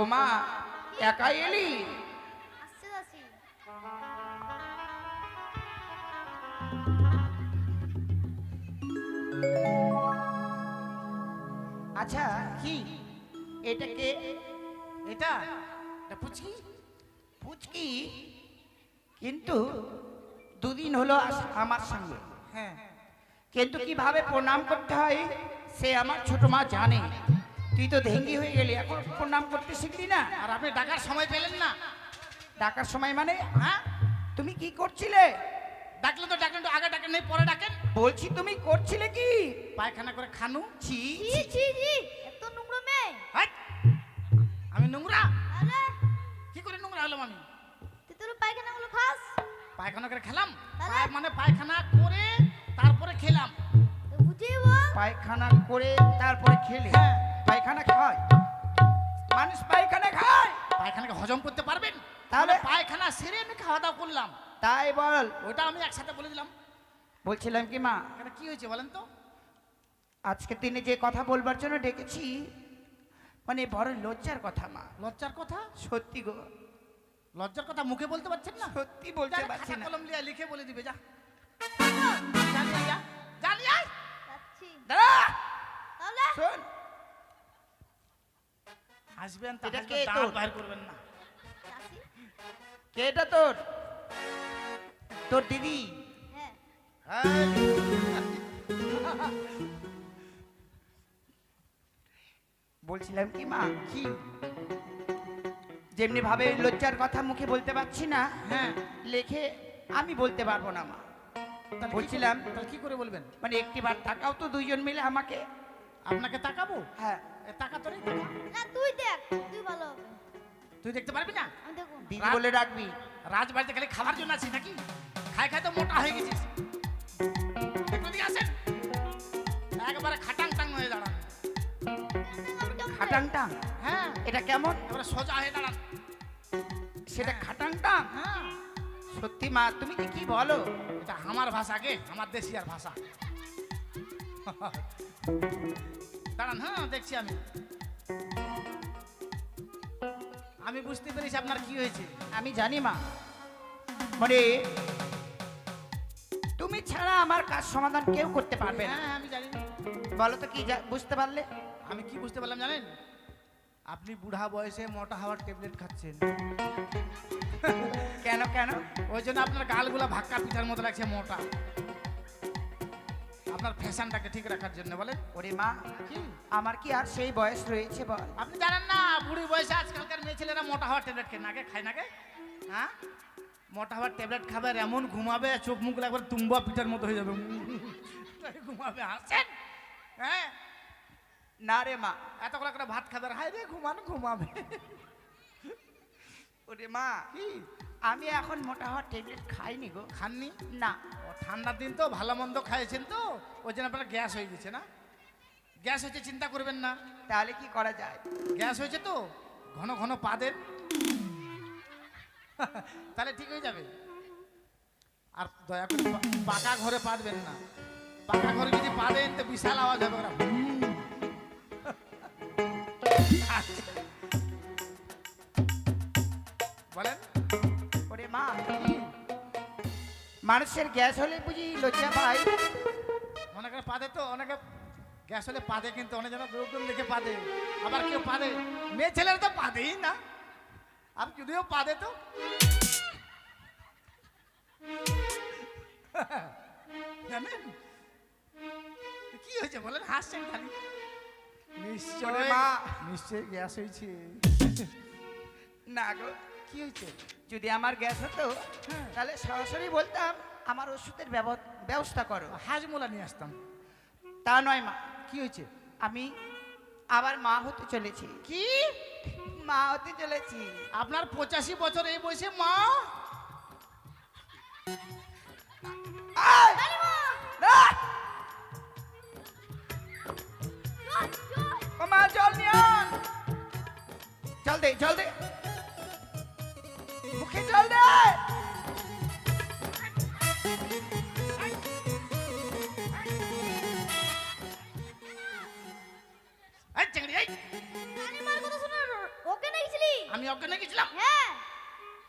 ও মা, একাই এলি? আচ্ছা কি? এটা কে? এটা? পুচকি? পুচকি? কিন্তু দুদিন হলো আমার সঙ্গে। হ্যাঁ। কিন্তু কীভাবে প্রণাম করতে হয়, সে আমার ছোট মা জানে। তুই তো ধেঙ্গি হয়ে গেলি এখন প্রণাম করতে শিখলি না? আর আপনি ডাকার সময় পেলেন না। ডাকার সময় মানে হ্যাঁ? তুমি কি করছিলে? ডাকলে তো ডাকেন তো আগে ডাকেন নেই পরে ডাকেন। বলছি তুমি করছিলে কি? পায়খানা করে খানু ছি জি জি এত নোংরা মেয়ে। হাট! আমি নোংরা? কি করে নোংরা হলাম আমি? তুই তোর পায়খানাগুলো খাস। পায়খানা করে খেলাম? মানে পায়খানা করে তারপরে খেলাম। তো বুঝিয়ে বল। পায়খানা করে তারপরে খেলে। হ্যাঁ। পায়খানা খায়। মানুষ পায়খানা খায়। পায়খানাকে হজম করতে পারবেন? তাহলে? মানে পায়খানা সেরে আমি খাওয়া দাওয়া করলাম। তাই বল। ওইটা আমি একসাথে বলে দিলাম। বলছিলাম কি মা? কি হয়েছে বলেন তো? আজকে দিনে যে কথা বলবার জন্য ডেকেছি। মানে বড় লজ্জার কথা মা। লজ্জার কথা? সত্যি গো। লজ্জার কথা মুখে বলতে পারছেন না? সত্যি বলতে যা, পারছি খাতা না। কলম লিয়া লিখে বলে দিবে যা। জানি আইয়া জানি যাচ্ছি। দাঁড়া! তাহলে শোন। আসবেন এটা কে তোর? বাইর করবেন না। যাচ্ছি কে এটা তোর? তোর দিদি? হ্যাঁ। বলছিলাম কি মা? কি? যেমনি ভাবে লজ্জার কথা মুখে বলতে পারছি না হ্যাঁ লেখে আমি বলতে পারব না মা। বলছিলাম কি করে বলবেন? মানে একটিবার তাকাও তো দুইজন মিলে আমাকে। আপনাকে তাকাবো? হ্যাঁ। এ, তাকা তো না তুই দেখ তুই ভালো হবে তুই দেখতে পারবি না? দিদি বলে রাখবি রাজবাড়িতে খালি খাবার জন্য আছিস নাকি? খাই খাই তো মোটা হয়ে গেছিস। একটু দিকে আসেন। একবারে খাটাং টাং হয়ে দাঁড়ান। খাটাংটাং? হ্যাঁ। এটা কেমন? এবারে সোজা হয়ে দাঁড়ান। সেটা খাটাংটাং? হ্যাঁ। সত্যি মা তুমি কি কি বলো? এটা আমার ভাষা গে আমার দেশিয়ার ভাষা। দাঁড়ান হ্যাঁ দেখছি আমি। আমি বুঝতে পেরেছি আপনার কি হয়েছে। আমি জানি মা। মানে তুমি ছাড়া আমার কাজ সমাধান কেউ করতে পারবে না। হ্যাঁ আমি জানি বলো তো কি বুঝতে পারলে? আমি কি বুঝতে পারলাম জানেন? আপনি বুড়া বয়সে মোটা হওয়ার ট্যাবলেট খাচ্ছেন। কেন কেন? ওই জন্য আপনার গালগুলা ভাক্কা পিঠার মতো লাগছে মোটা। আপনার ফ্যাশনটাকে ঠিক রাখার জন্য বলেন ওরে মা, কি? আমার কি আর সেই বয়স রয়েছে বল? আপনি জানেন না, বুড়ি বয়সে আজকালকার মেয়ে ছেলেরা মোটা হওয়ার ট্যাবলেট খেয়ে নাগে খায় নাগে হ্যাঁ? মোটা হওয়ার ট্যাবলেট খাবে, এমন ঘুমাবে, চোখ মুখ একবার তুম্বা পিঠার মতো হয়ে যাবে। ঘুমাবে হাসেন হ্যাঁ? না রে মা, এতগুলো করে ভাত খাবে হাই রে, ঘুমান, ঘুমাবে। ওরে মা, কি? আমি এখন মোটা হওয়ার ট্যাবলেট খাইনি গো। খাননি? না। ও ঠান্ডার দিন তো ভালো মন্দ খাইয়েছেন তো ওই জন্য আপনার গ্যাস হয়ে গেছে না? গ্যাস হয়েছে চিন্তা করবেন না। তাহলে কি করা যায়? গ্যাস হয়েছে তো ঘন ঘন পা দেন তাহলে ঠিক হয়ে যাবে। আর দয়া করে পা- পাকা ঘরে পা দেবেন না। পাকা ঘরে যদি পা দেন তো বিশাল আওয়াজ হবে ওরা। হুম। বলেন। মানুষের গ্যাস হলে বুঝি লজ্জা পাই অনেকে পাদে তো অনেকে গ্যাস হলে পাদে কিন্তু অনেক জন লোকজন দেখে পাদে। আবার কেউ পাদে। মেয়ে ছেলেরা তো পাদেই না। আর যদিও পাদে তো। জানেন? কি হয়েছে বলেন হাসছেন খালি। নিশ্চয় নিশ্চয় গ্যাস হয়েছে। না গো। কি হয়েছে? যদি আমার গ্যাস হতো হ্যাঁ। তাহলে সরাসরি বলতাম আমার ওষুধের ব্যব- ব্যবস্থা করো। হাজমোলা নিয়ে আসতাম। তা নয় মা। কি হয়েছে? আমি আবার মা হতে চলেছি। কি? মা হতে চলেছি। আপনার পঁচাশি বছর এই বয়সে মা! মা! জল নিয়ে। জল দে জল দে। মুখে জল দে। আমি অজ্ঞান গেছিলাম? হ্যাঁ।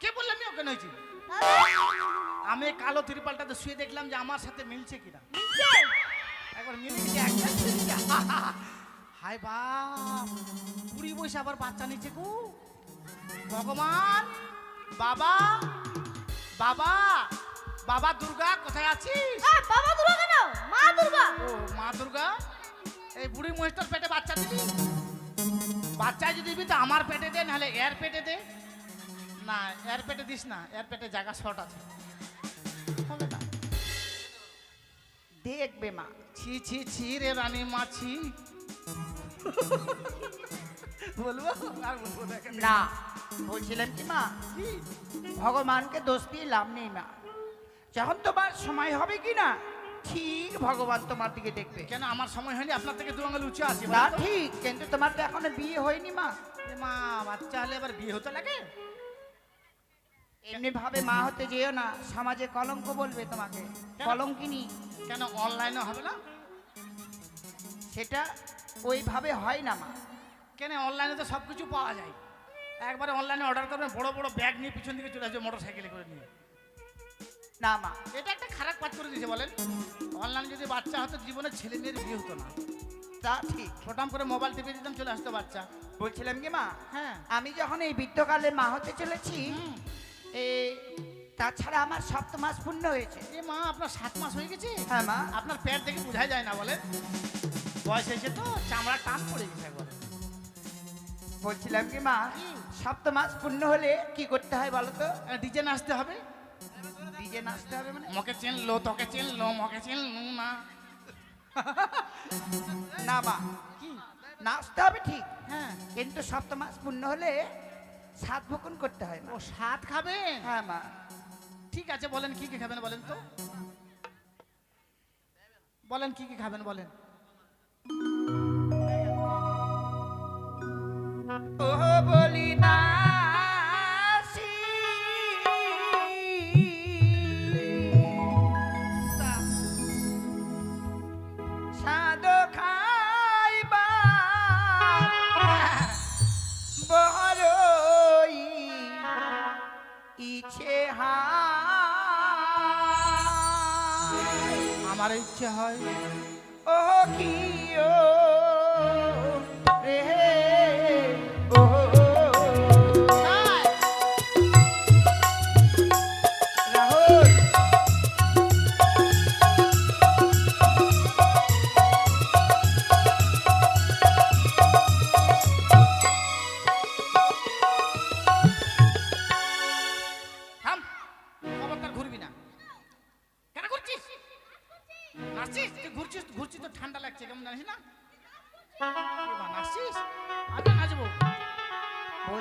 কে বললে আমি অজ্ঞান হয়েছি আমি কালো ত্রিপালটাতে শুয়ে দেখলাম যে আমার সাথে মিলছে কিনা। একবার মিলেছে। হায় বাপ কুড়ি বয়সে আবার বাচ্চা নিচ্ছে গো। ভগবান। বাবা বাবা বাবা দুর্গা কোথায় আছিস? বাবা দুর্গা কেন? মা দুর্গা? ও মা দুর্গা? এই বুড়ি মহিষটার পেটে বাচ্চা দিবি? বাচ্চা যদি দিবি তো আমার পেটে দে নাহলে এর পেটে দে। না এর পেটে দিস না এর পেটে জায়গা শর্ট আছে। হবে না। দেখবে মা। ছি ছি ছি রে রানী মাছি বলব? আর বলব না বলছিলাম কি মা? কি? ভগবানকে দোষ দিয়ে লাভ নেই মা। যখন তোমার সময় হবে কি না ঠিক ভগবান তোমার দিকে দেখবে। কেন আমার সময় হয়নি? আপনার থেকে দু আঙুল উঁচু আছে না ঠিক কিন্তু তোমার তো এখনও বিয়ে হয়নি মা। মা বাচ্চা হলে এবার বিয়ে হতে লাগে এমনি ভাবে মা হতে যেও না সমাজে কলঙ্ক বলবে তোমাকে কলঙ্কিনী। কেন অনলাইনে হবে না? সেটা ওইভাবে হয় না মা। কেন অনলাইনে তো সব কিছু পাওয়া যায়। একবারে অনলাইনে অর্ডার করবেন বড় বড় ব্যাগ নিয়ে পিছন দিকে চলে আসবে মোটর সাইকেলে করে নিয়ে। না মা এটা একটা খারাপ কাজ করে দিয়েছে বলেন। অনলাইনে যদি বাচ্চা হতো জীবনে ছেলে মেয়ের বিয়ে হতো না। তা ঠিক। ছোটাম করে মোবাইল টিপে দিতাম চলে আসতো বাচ্চা। বলছিলাম কি মা হ্যাঁ। আমি যখন এই বৃদ্ধকালে মা হতে চলেছি হুম। এ তাছাড়া আমার সপ্ত মাস পূর্ণ হয়েছে। এ মা আপনার সাত মাস হয়ে গেছে? হ্যাঁ মা। আপনার পেট দেখে বোঝাই যায় না বলেন। বয়স হয়েছে তো চামড়া টান পড়ে গেছে একবারে। বলছিলাম কি মা সপ্ত মাস পূর্ণ হলে কি করতে হয় বলো তো? ডিজে নাচতে হবে। ডিজে নাচতে হবে মানে? মকে চেন লো তোকে চেন লো মকে চেন লো না। না মা কি নাচতে হবে ঠিক। হ্যাঁ। কিন্তু সপ্ত মাস পূর্ণ হলে সাত ভুকুন করতে হয় ও সাত খাবে? হ্যাঁ মা। ঠিক আছে বলেন কি কি খাবেন বলেন তো? বলেন কি কি খাবেন বলেন। আমার ইচ্ছে হয় ও কি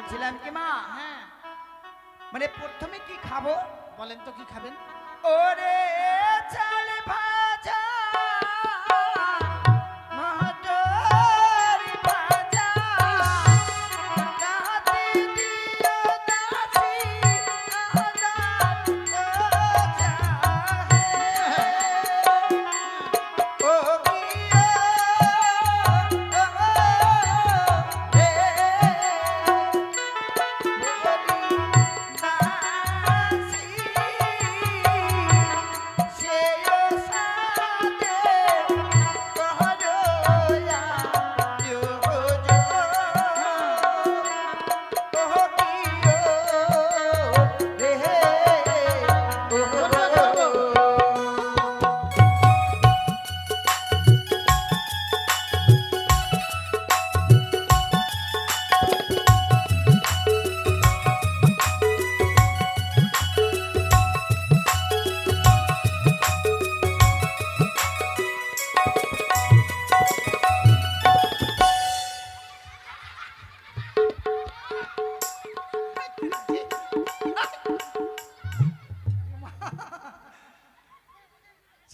বলছিলাম কি মা? হ্যাঁ। মানে প্রথমে কি খাব? বলেন তো কি খাবেন? ওরে চাল ভাজা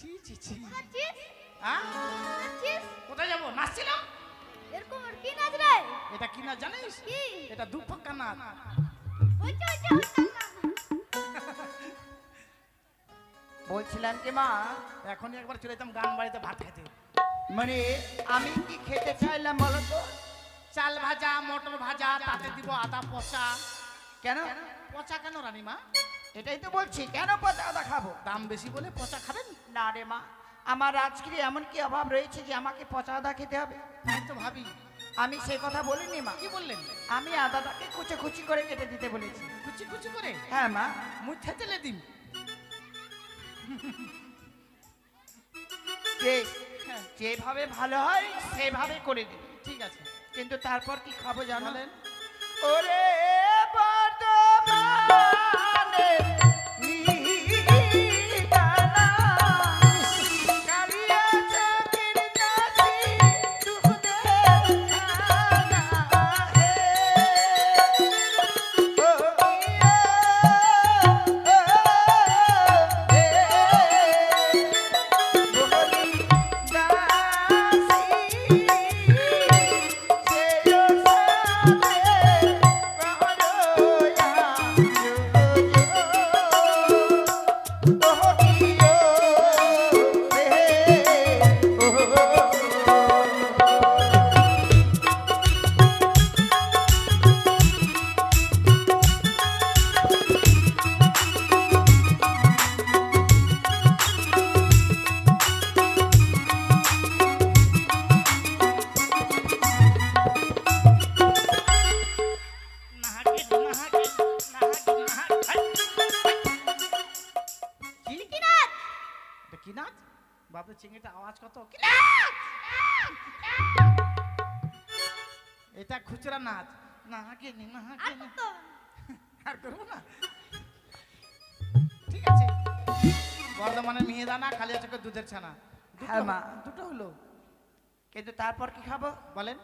ছি ছি ছি হ্যাঁ? কোথায় যাব? নাচছিলাম? এরকম আর কি নাচ রে? এটা কি না জানিস? এটা দু ফাক্কা নাচ। বলছিলাম কি মা এখনই একবার চলে যেতাম গান বাড়িতে ভাত খেতে মানে আমি কি খেতে চাইলাম বলো তো চাল ভাজা মটর ভাজা তাতে দিব আদা পচা। কেন? পচা কেন রানীমা? এটাই তো বলছি কেন পচা আদা খাব? দাম বেশি বলে পচা খাবেন? না রে মা আমার আজকে এমন কি অভাব রয়েছে যে আমাকে পচা আদা খেতে হবে। তাই তো ভাবি। আমি সেই কথা বলিনি মা। কি বললেন? আমি আদাটাকে কুচি কুচি করে কেটে দিতে বলেছি। কুচি কুচি করে? হ্যাঁ মা। মুঠে তেলে দিন। যে যেভাবে ভালো হয় সেভাবে করে দিন ঠিক আছে। কিন্তু তারপর কি খাব জানো? বলেন। ওরে বর্ধমানে খুচরা নাচ। নাহাকে নি নাহাকে হাঁকেনি নি আর করব না? ঠিক আছে। বর্ধমানের মিহিদানা খালি আছে দুধের ছানা। দুটো হ্যাঁ, মা। দুটো হলো। কিন্তু তারপর কি খাব? বলেন।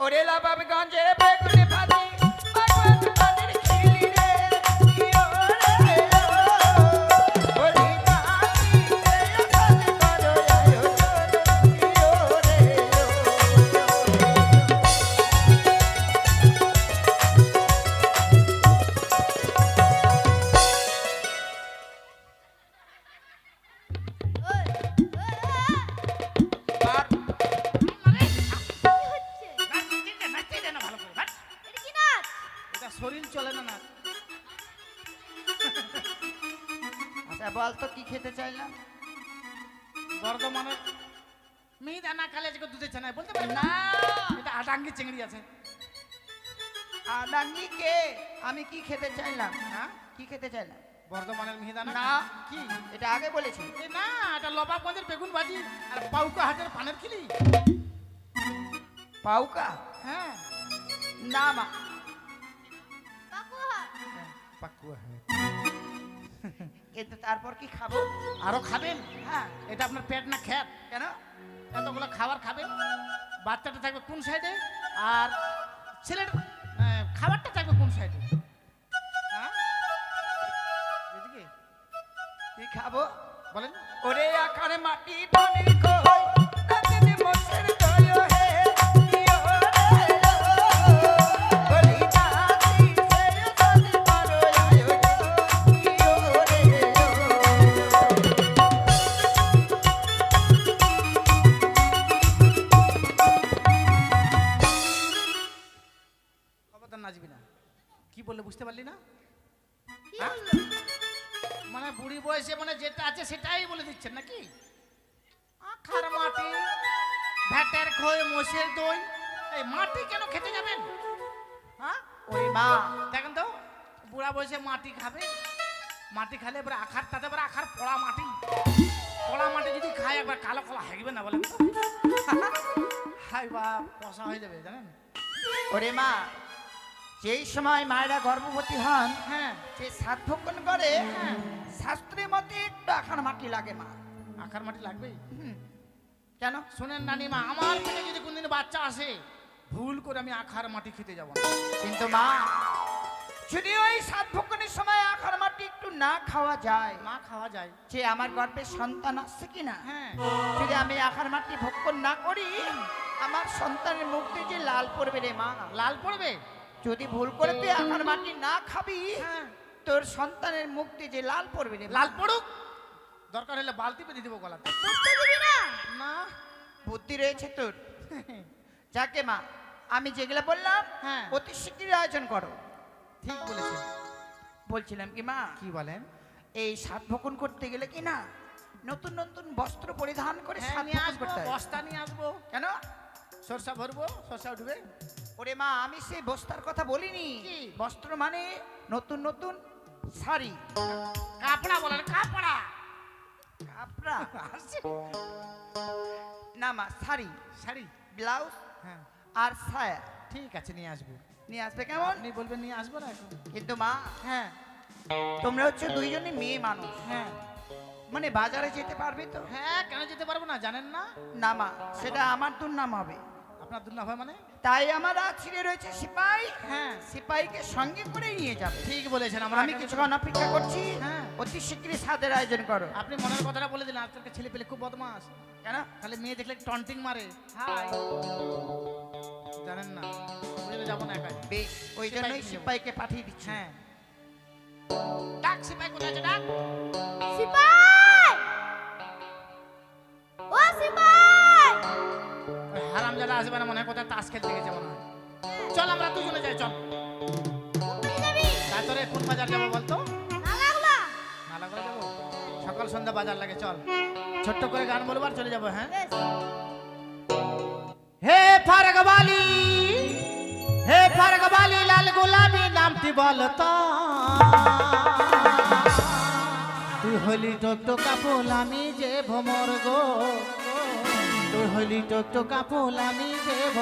ওরে লাবাবগঞ্জে বেগুনি ভাজি। খেতে চাইলাম। বর্ধমানের মিহিদানা কালিয়া চকের দুধের ছানা বলতে পারেন না? এটা আটাঙ্গি চিংড়ি আছে। আদাঙ্গি কে? আমি কি খেতে চাইলাম? হ্যাঁ? কি খেতে চাইলাম? বর্ধমানের মিহিদানা না। কি? এটা আগে বলেছি। এ না এটা লবাবগঞ্জের বেগুন ভাজি আর পাউকা হাটের পানের খিলি। পাউকা? হ্যাঁ। না মা। পাকুয়া পাকুয়া হ্যাঁ কিন্তু তারপর কি খাব? আরও খাবেন? হ্যাঁ এটা আপনার পেট না খ্যাত, কেন? এতগুলো খাবার খাবেন? বাচ্চাটা থাকবে কোন সাইডে আর ছেলেটা খাবারটা থাকবে কোন সাইডে খবরদার নাচবি না। কি বললে বুঝতে পারলি না? হ্যাঁ? মানে বুড়ি বয়সে মানে যেটা আছে সেটাই বলে দিচ্ছেন নাকি? আখার মাটি ভ্যাটের খই মোষের দই এই মাটি কেন খেতে যাবেন? হ্যাঁ? ওই মা। দেখেন তো বুড়া বয়সে মাটি খাবে মাটি খালে এবার আখার তাতে এবার আখার পড়া মাটি। পড়া মাটি যদি খায় একবার কালো কলা হেগবে না বলেন তো? হাই বা পশা হয়ে যাবে জানেন? ওরে মা যেই সময় মায়েরা গর্ভবতী হন হ্যাঁ। ভক্ষণ করে শাস্ত্রের মতে একটু আখার মাটি লাগে মা। আখার মাটি লাগবেই? হুম। কেন? শোনেন নানিমা আমার পেটে যদি কোনদিন বাচ্চা আসে ভুল করে আমি আখার মাটি খেতে যাব কিন্তু মা যদি ওই সাত ভক্ষণের সময় আখার মাটি একটু না খাওয়া যায় মা খাওয়া যায়। যে আমার গর্ভে সন্তান আসছে কিনা হ্যাঁ। যদি আমি আখার মাটি ভক্ষণ না করি আমার সন্তানের মুখ যে লাল পড়বে রে মা। লাল পড়বে? যদি ভুল করে তুই আমার মাটি না খাবি হ্যাঁ। তোর সন্তানের মুক্তি যে লাল পড়বে না লাল পড়ুক। দরকার হলে বালতি পেতে দিব গলা না? বুদ্ধি রয়েছে তোর। হ্যাঁ। যাকে মা আমি যেগুলো বললাম হ্যাঁ। অতি শীঘ্রই আয়োজন করো। ঠিক বলেছেন। বলছিলাম কি মা? কি বলেন? এই সাত ভকন করতে গেলে কি না নতুন নতুন বস্ত্র পরিধান করে সাত নিয়ে আসব বস্তা নিয়ে আসব। কেন? সরষা ভরবো সরষা উঠবে। ওরে মা আমি সেই বস্তার কথা বলিনি। বস্ত্র মানে নতুন নতুন শাড়ি। কাপড়া বলেন কাপড়া। কাপড়া? আচ্ছা। না মা শাড়ি। শাড়ি? ব্লাউজ হ্যাঁ। আর সায়া ঠিক আছে নিয়ে আসব। নিয়ে আসবে কেমন? আপনি বলবেন নিয়ে আসব না এখন? কিন্তু মা হ্যাঁ। তোমরা হচ্ছে দুইজনই মেয়ে মানুষ। হ্যাঁ। মানে বাজারে যেতে পারবে তো? হ্যাঁ কেন যেতে পারব না জানেন না? না মা সেটা আমার দুর্নাম হবে। আপনার দুর্নাম হয় মানে? তাই আমার ছিঁড়ে রয়েছে সিপাই। হ্যাঁ। সিপাইকে সঙ্গে করে নিয়ে যাবে। ঠিক বলেছেন আমরা আমি কিছুক্ষণ অপেক্ষা করছি। হ্যাঁ। অতি শীঘ্রই সাদের আয়োজন করো। আপনি মনের কথাটা বলে দিলেন আজকালকে ছেলে পেলে খুব বদমাস। কেন? তাহলে মেয়ে দেখলে টন্টিং মারে। হাই। জানেন না যাব না একাই। বেশ ওই জন্যই সিপাইকে পাঠিয়ে দিচ্ছি। হ্যাঁ। ডাক সিপাই কোথায় আছে? ডাক। সিপাই! ও সিপাই! হারামজাদা আসবে না মনে হয় কোথায় তাস খেলতে গেছে মনে হয়। চল আমরা দুজনে যাই চল। তারপরে কোন বাজার যাব বলতো? সকাল সন্ধ্যা বাজার লাগে চল। ছোট্ট করে গান বলব আর চলে যাব হ্যাঁ? হে ফারগবালি হে ফারগবালি লাল গোলামি নামটি বলতো তুই হলি টোটো কাপল আমি যে ভমর গো। তুই হলি টক টকা ফুল দেব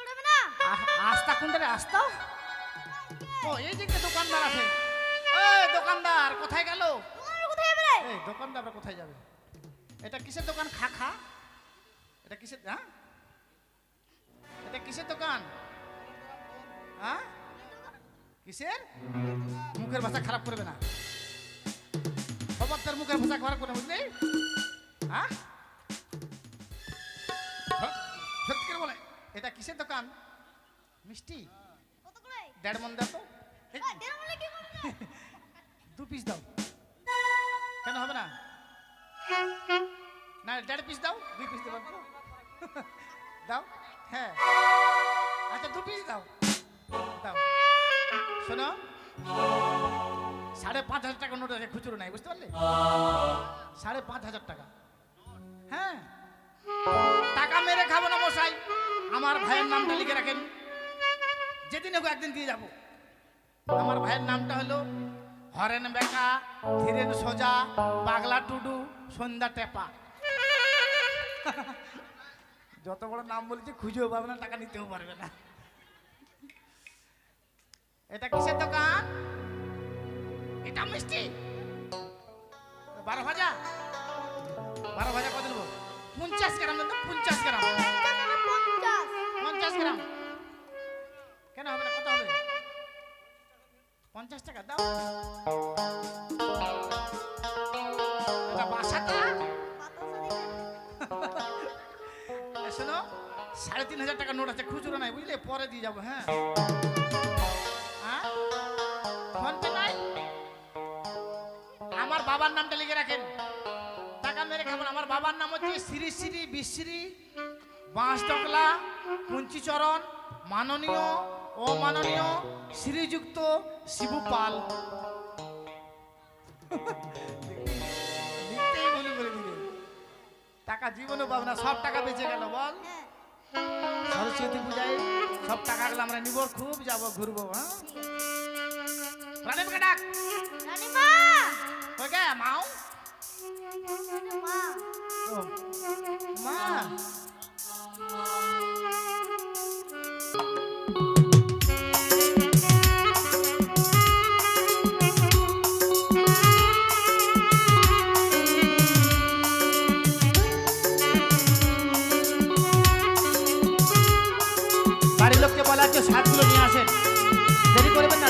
উড়বে না আস্তা কোনটা রে আস্তা? ও এই দিকে দোকানদার আছে। দোকানদার কোথায় গেল? এই দোকানদার কোথায় যাবে? এটা কিসের দোকান? খা খা। এটা কিসের হ্যাঁ? এটা কিসের দোকান? হ্যাঁ? কিসের? মুখের ভাষা খারাপ করবে না। সবার তার মুখের ভাষা খারাপ করে বুঝলি? হ্যাঁ? এটা কিসের দোকান? মিষ্টি? দেড় মন দাও তো। দু পিস দাও। কেন হবে না? না, দেড় পিস দাও। দুই পিস দেবো? দাও। হ্যাঁ। আচ্ছা দু পিস দাও। দাও। শোনো। সাড়ে পাঁচ হাজার টাকা নোট আছে, খুচরো নাই, বুঝতে পারলে? সাড়ে পাঁচ হাজার টাকা। হ্যাঁ। আমার ভাইয়ের নামটা লিখে রাখেন। যেদিন হোক একদিন দিয়ে যাব। আমার ভাইয়ের নামটা হলো হরেন বেকা, ধীরেন সোজা, পাগলা টুডু, সন্ধ্যা টেপা। যত বড় নাম বলছি, খুঁজেও পাবে না, টাকা নিতেও পারবে না। এটা কিসের দোকান? এটা মিষ্টি। বারো ভাজা? পঞ্চাশ টাকা দাও। শোনো, সাড়ে তিন হাজার টাকা নোট আছে, খুচরো নাই বুঝলে? পরে দিয়ে যাব হ্যাঁ? হ্যাঁ? ফোন নাই? আমার বাবার নামটা লিখে রাখেন। টাকা মেরে খাবেন আমার বাবার নাম হচ্ছে শ্রী শ্রী বিশ্রী বাঁশডকলা, কুঞ্চিচরণ মাননীয় অমাননীয় শ্রীযুক্ত শিবপাল। টাকা জীবনও পাবে না সব টাকা বেঁচে গেল বল। সরস্বতী পূজায় সব টাকাগুলো আমরা নিব খুব যাব ঘুরবো হ্যাঁ। মাও? মা মা। বাড়ির লোককে বলা হচ্ছে শাকগুলো নিয়ে আসেন। দেরি করবেন না